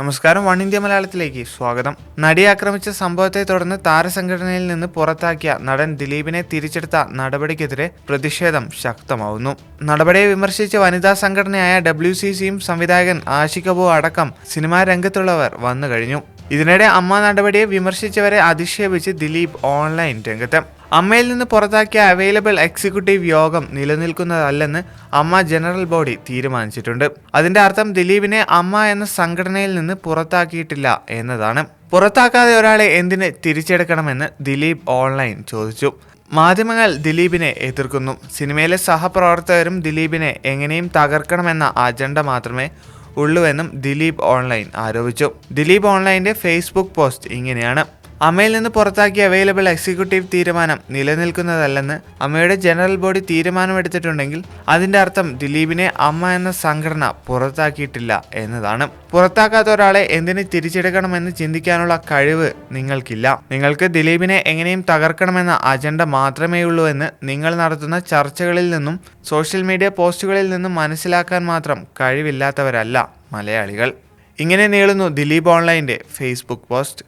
നമസ്കാരം one India മലയാളത്തിലേക്ക് സ്വാഗതം. നടി ആക്രമിച്ച സംഭവത്തെ തുടർന്ന് താരസംഘടനയിൽ നിന്ന് പുറത്താക്കിയ നടൻ ദിലീപിനെ തിരിച്ചെടുത്ത നടപടിക്കെതിരെ പ്രതിഷേധം ശക്തമാവുന്നു. നടപടിയെ വിമർശിച്ച വനിതാ സംഘടനയായ ഡബ്ല്യു സി സിയും സംവിധായകൻ ആഷിക് അടക്കം സിനിമാ രംഗത്തുള്ളവർ വന്നു കഴിഞ്ഞു ഇതിനിടെ അമ്മ നടപടിയെ വിമർശിച്ചവരെ അധിക്ഷേപിച്ച് ദിലീപ് ഓൺലൈൻ രംഗത്ത്. അമ്മയിൽ നിന്ന് പുറത്താക്കിയ അവൈലബിൾ എക്സിക്യൂട്ടീവ് യോഗം നിലനിൽക്കുന്നതല്ലെന്ന് അമ്മ ജനറൽ ബോഡി തീരുമാനിച്ചിട്ടുണ്ട്. അതിന്റെ അർത്ഥം ദിലീപിനെ അമ്മ എന്ന സംഘടനയിൽ നിന്ന് പുറത്താക്കിയിട്ടില്ല എന്നതാണ്. പുറത്താക്കാതെ ഒരാളെ എന്തിന് തിരിച്ചെടുക്കണമെന്ന് ദിലീപ് ഓൺലൈൻ ചോദിച്ചു. മാധ്യമങ്ങൾ ദിലീപിനെ എതിർക്കുന്നു. സിനിമയിലെ സഹപ്രവർത്തകരും ദിലീപിനെ എങ്ങനെയും തകർക്കണമെന്ന അജണ്ട മാത്രമേ ഉള്ളുവെന്നും ദിലീപ് ഓൺലൈൻ ആരോപിച്ചു. ദിലീപ് ഓൺലൈന്റെ ഫേസ്ബുക്ക് പോസ്റ്റ് ഇങ്ങനെയാണ്. അമ്മയിൽ നിന്ന് പുറത്താക്കിയ അവൈലബിൾ എക്സിക്യൂട്ടീവ് തീരുമാനം നിലനിൽക്കുന്നതല്ലെന്ന് അമ്മയുടെ ജനറൽ ബോഡി തീരുമാനമെടുത്തിട്ടുണ്ടെങ്കിൽ അതിന്റെ അർത്ഥം ദിലീപിനെ അമ്മ എന്ന സംഘടന പുറത്താക്കിയിട്ടില്ല എന്നതാണ്. പുറത്താക്കാത്ത ഒരാളെ എന്തിന് തിരിച്ചെടുക്കണമെന്ന് ചിന്തിക്കാനുള്ള കഴിവ് നിങ്ങൾക്കില്ല. നിങ്ങൾക്ക് ദിലീപിനെ എങ്ങനെയും തകർക്കണമെന്ന അജണ്ട മാത്രമേ ഉള്ളൂ എന്ന് നിങ്ങൾ നടത്തുന്ന ചർച്ചകളിൽ നിന്നും സോഷ്യൽ മീഡിയ പോസ്റ്റുകളിൽ നിന്നും മനസ്സിലാക്കാൻ മാത്രം കഴിവില്ലാത്തവരല്ല മലയാളികൾ. ഇങ്ങനെ നീളുന്നു ദിലീപ് ഓൺലൈന്റെ Facebook post